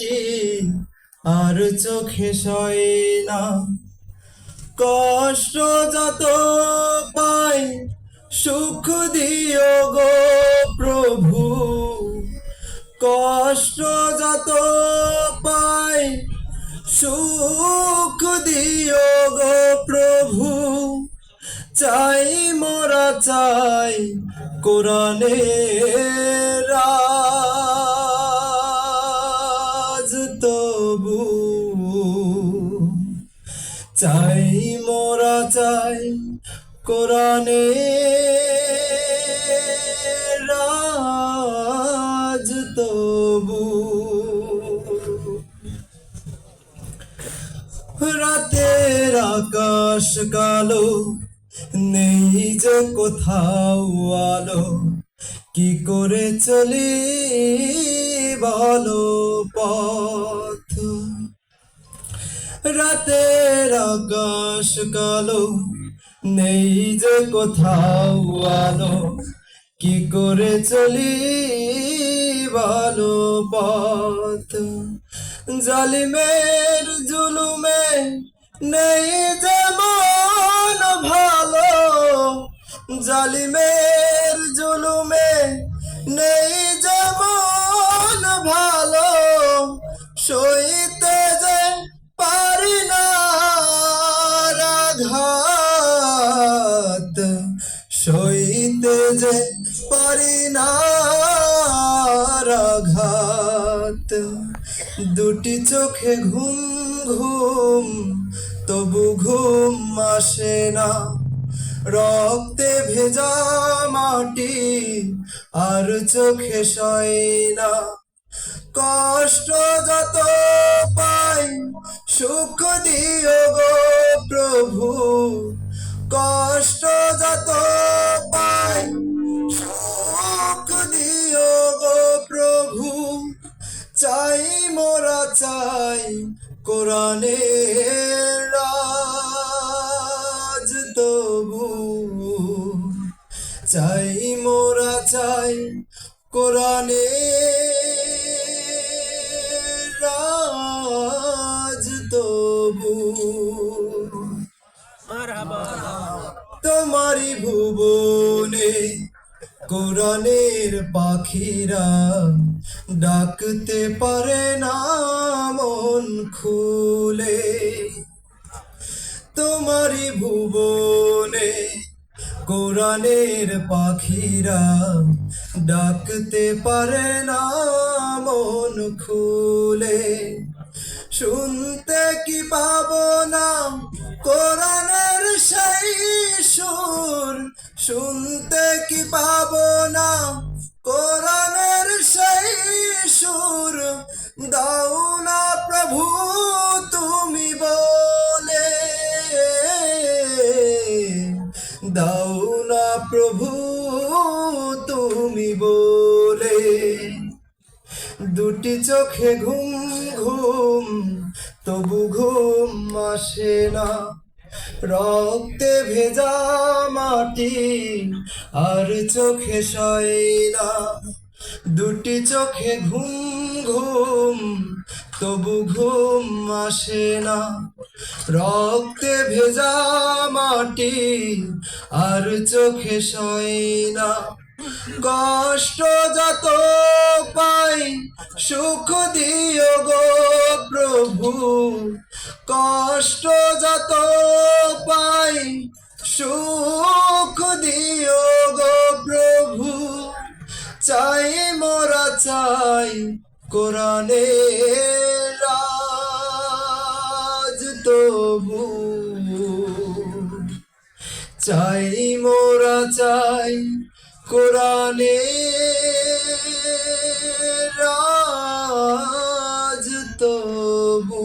মাটি আর চোখে সয় না। কষ্ট যত পাই, সুখ দিও গো প্রভু। কষ্ট যত পাই, সুখ দিও গো প্রভু। চাই মোরা চাই কোরআনে রাজ চাই, মোরা চাই কোরআনে রাজ তবু। রাতের আকাশ কালো, নেই যে কোথাও আলো। কি করে চলি বলো পথ? রাতের আকাশ কালো, নেই যে কোথাও আলো। কি করে চলি ভালো পথ? জালিমের জুলুমে নেই যেমন ভালো। জালিমের জুলুমে নেই যেমন ভালো। সইতে রাঘাত। দুটি চোখে ঘুম ঘুম, তবু ঘুম আসে না। রক্তে ভেজা মাটি আর চোখে সয় না কষ্ট যত পাই, সুখ দিও গো প্রভু। কষ্ট যত কোরআনে রাজ তবু চাই মোরা চাই কোরআনে তবু। তোমারি ভুবনে কোরআনের পাখিরা ডাকতে পারে না মন খুলে। তোমারি ভুবনে কোরআনের পাখিরা ডাকতে পারে না মন খুলে। শুনতে কি পাবো না কোরআনের সেই সুর? শুনতে কি পাবো না সুর দাও না প্রভু, তুমি বলে। দাও না প্রভু, তুমি বলে। দুটি চোখে ঘুম ঘুম, তবু ঘুম আসে না। রক্তে ভেজা মাটি, আর চোখে সয় না দুটি চোখে ঘুম ঘুম, তবু ঘুম আসে না। রক্তে ভেজা মাটি আর চোখে সয় না। কষ্ট যত পাই, সুখ দিও গো প্রভু। কষ্ট যত পাই, সুখ দিও গো প্রভু। চাই চাই কোরআনে রাজ তবু। চাই মোরা চাই কোরআনে রাজ তবু।